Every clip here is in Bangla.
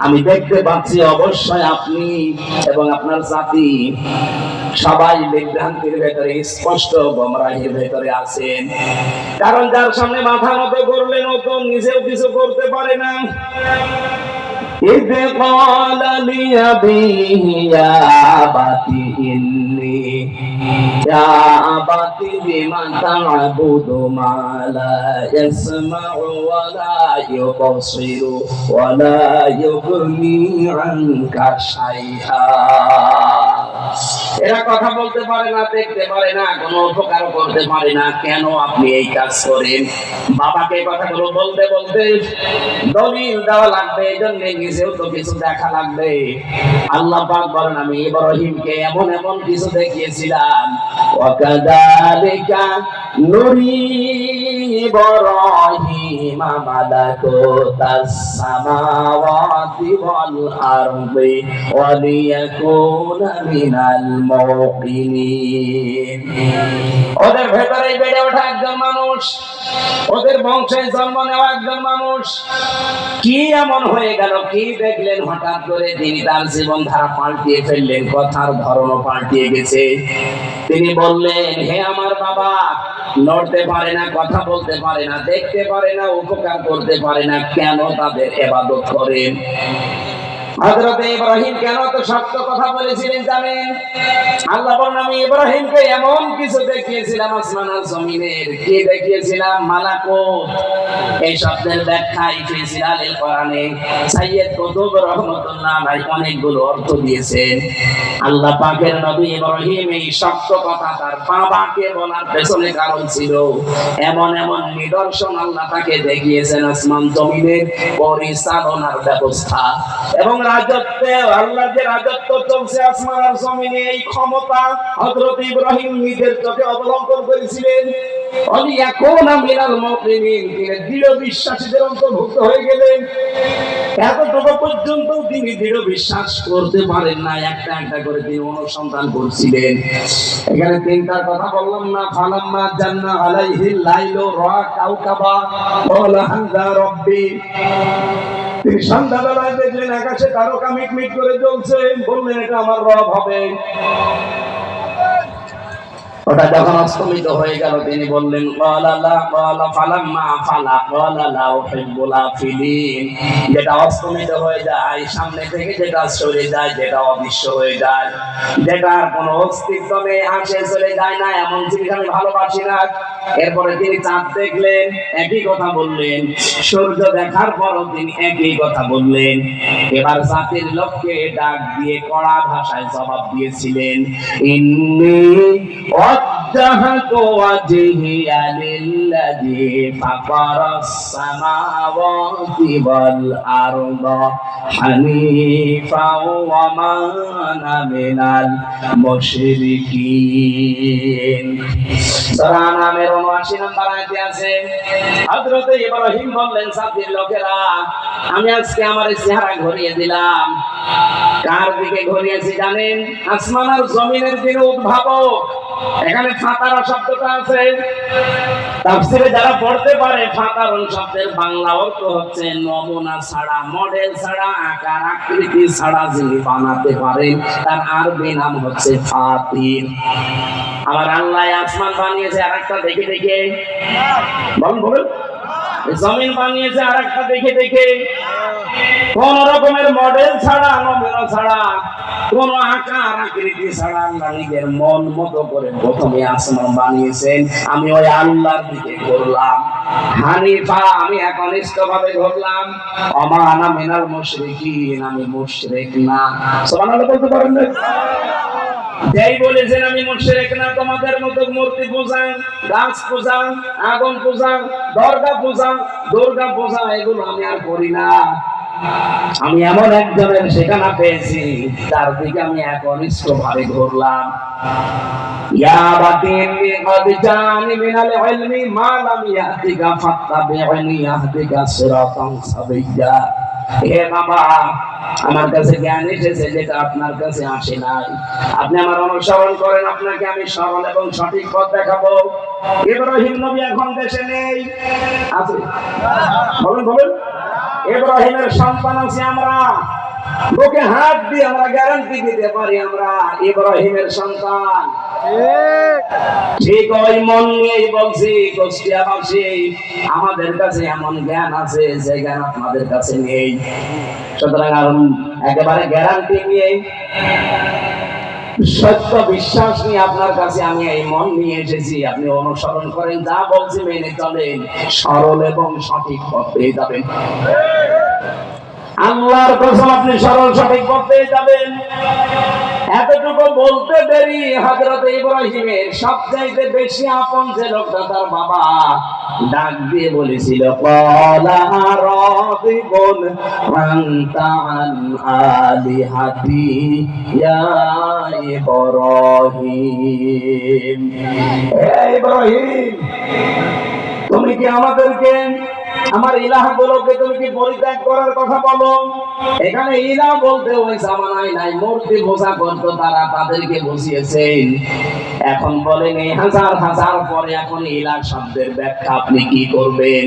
আমি দেখতে পাচ্ছি অবশ্যই আপনি এবং আপনার জাতি সবাই বিভ্রান্তির ভেতরে, স্পষ্ট গোমরাহির ভেতরে আছেন। কারণ যার সামনে মাথা মতো করলে নতুন, নিজেও কিছু করতে পারে না। إذ قال لأبيه يا أبت إني يا أبت لم تعبد ما لا يسمع ولا يبصر ولا يغني عنك شيئا এরা কথা বলতে পারে না, দেখতে পারে না, কোনো উপকার করতে পারে না। কেন আপনি এই কাজ করেন? বাবাকে কথাগুলো বলতে বলতে দলিল দেওয়া লাগবে, এই জন্য নিজেও তো কিছু দেখা লাগবে। আল্লাহ পাক বলেন, আমি ইব্রাহিমকে এমন এমন কিছু দেখিয়েছিলাম। ওয়াকাদালিকা নুরি ইব্রাহিম ওয়াল আরদি ওয়ালিয়াকুনা মিনাল মুকিনিন ওদের ভেতরে বেড়ে ওঠা একজন মানুষ, ওদের বংশে জন্ম নেওয়া একজন মানুষ। কি এমন হয়ে গেল, কি দেখলেন হঠাৎ করে তিনি তার জীবন ধারা পাল্টিয়ে ফেললেন, কথার ধরনও পাল্টিয়ে গেছে। তিনি বললেন, হে আমার বাবা লড়তে পারে না, কথা বলতে পারে না, দেখতে পারে না, উপকার করতে পারে না, কেন তাদের এবাদত করেন? হযরত ইব্রাহিম কেন তো শক্ত কথা বলেছিলেন জানেন? আল্লাহ আমি ইব্রাহিমকে এমন কিছু দেখিয়েছিলাম আসমান জমিনের। দেখিয়েছিলাম? এই শব্দের ব্যাখ্যা কোরআনে। কুতুব রহমাতুল্লাহ অনেকগুলো অর্থ দিয়েছেন। আল্লাহ পাকের নবী ইব্রাহিম এই শক্ত কথা তার বাবাকে বলার পেছনে কারণ ছিল। এমন এমন নিদর্শন আল্লাহ তাকে দেখিয়েছেন আসমান জমিনের পরিচালনার ব্যবস্থা। এবং একটা একটা করে তিনি অনুসন্ধান করছিলেন। এখানে তিনটার কথা বললাম না, ফালাম্মা জান্না আলাইহি লাইলু রা কাউকাবা ক্বালা হাযা রব্বি। সন্ধ্যাবেলায় দেখলেন আকাশে তারকা মিটমিট করে চলছে বললেন এটা আমার রব হবে। ওটা যখন অস্তমিত হয়ে গেল, তিনি বললেন যেটা অস্তমিত হয়ে যায়, সামনে থেকে যেটা সরে যায়, যেটা অদৃশ্য হয়ে যায়, যেটা অস্তিত্ব নেই আসে চলে যায় না এমন জিনিস আমি ভালোবাসি না। এরপরে তিনি চাঁদ দেখলেন, একই কথা বললেন, সূর্য দেখার পরও তিনি একই কথা বললেন। এবার জাতির লোককে ডাক দিয়ে কড়া ভাষায় জবাব দিয়েছিলেন, ইন্নি وجهت وجهي للذي فطر السماوات والأرض حنيفا وما أنا من المشركين সূরা নামের 79 নম্বর আয়াতে আছে হযরত ইব্রাহিম বললেন সাথীর লোকেরা আমি আজকে আমার এই চেহারা ঘুরিয়ে দিলাম কার দিকে ঘুরিয়েছি জানেন আসমান আর জমিনের দিকে উদ্ভাবক এখানে ফাতারা শব্দটা আছে। তাফসিরে যারা পড়তে পারে ফাতারন শব্দের বাংলা অর্থ হচ্ছে নমুনা ছাড়া মডেল ছাড়া, আকার, আকৃতি ছাড়া যিনি বানাতে পারেন তার আরবি নাম হচ্ছে ফাতির আবার আল্লাহ আসমান বানিয়েছে আরেকটা দেখে দেখে। বলুন বলুন। জমিন বানিয়েছে আরেকটা দেখে দেখে। কোন রকমের মডেল ছাড়া, নমুনা ছাড়া। আমি ওই আল্লাহর দিকে ঘুরলাম। হানিফা আমি একনিষ্ঠ ভাবে ঘুরলাম। অমানা মিনাল মুশরিকিন, আমি মুশরিক না। সুবহানাল্লাহ বলতে পারেন যেই বলেছেন আমি মুশরিক না, তোমাদের মতো মূর্তি পূজা গাছ পূজা আগুন পূজা দর্গা পূজা দুর্গা পূজা, এগুলো আমি আর করি না। আমি এমন একজনের সেখানা পেয়েছি তার দিকে আমি একনিষ্ঠ ভাবে ঘুরলাম ইয়া বাতিনি قد جاءني من العلم ما لم يأتك فاتبعني يهدك صراطا سويا হে বাবা আমার কাছে জ্ঞান এসেছে যেটা আপনার কাছে আসে নাই আপনি আমার অনুসরণ করেন আপনাকে আমি সরল এবং সঠিক পথ দেখাবো ইব্রাহিম নবী এখন দেশে নেই আছে বলেন বলেন ইব্রাহিমের সন্তান আছি আমরা। বুকে হাত দিয়ে আমরা গ্যারান্টি দিতে পারি আমরা, ইব্রাহিমের সন্তান। ঠিক ওই মন নিয়েই বলছি কুষ্টিয়াবাসী আমাদের কাছে এমন জ্ঞান আছে যে জ্ঞান আপনাদের কাছে নেই। সুতরাং একেবারে গ্যারান্টি নিয়ে সত্য বিশ্বাস নিয়ে আপনার কাছে আমি এই মন নিয়ে এসেছি। আপনি অনুসরণ করেন, যা বলছি মেনে চলেন। সরল এবং সঠিক পথ পেয়ে যাবেন। আল্লাহর কসম আপনি সরল, সঠিক পেয়ে যাবেন। এতটুকু বলতে দেরি, হযরত ইব্রাহিমের সবচাইতে বেশি আপন যে লোকটা তার বাবা। ডাক দিয়ে বলেছিল, কলা রাদিবুন আনতা আন আলিহাতি ইয়া ইব্রাহিম হে ইব্রাহিম তুমি কি আমাদেরকে আমার ইলাহ গুলোকে তুমি কি পরিত্যাগ করার কথা বলো? এখানে ইলাহ বলতে ওই জামানায় নাই, মূর্তি পূজা করতো তারা তাদেরকে বসিয়েছেন এখন বলেন এই হাজার হাজার পরে এখন ইলাহ শব্দের ব্যাখ্যা আপনি কি করবেন?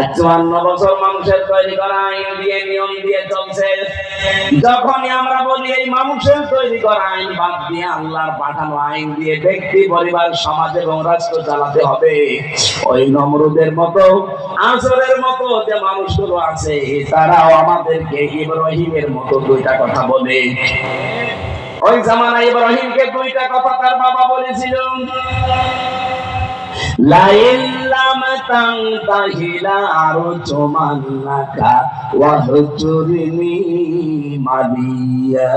আর চুয়ান্ন বছর মানুষের তৈরি করা আইন দিয়ে, নিয়ম দিয়ে চলছে। যখনই আমরা বলি এই মানুষের তৈরি করা আইন, বাদ দিয়ে আল্লাহর পাঠানো আইন দিয়ে ব্যক্তি, পরিবার, সমাজ এবং রাষ্ট্র চালাতে হবে। ওই নমরুদের মতো আসরের মতো যে মানুষগুলো আছে, তারাও আমাদেরকে ইব্রাহিমের মতো দুইটা কথা বলে। ওই জামানা ইব্রাহিমকে দুইটা কথা তার বাবা বলেছিল। লাইন লাম তানতাহি লারজুমান্নাকা ওয়াহজুরনি মালিয়া।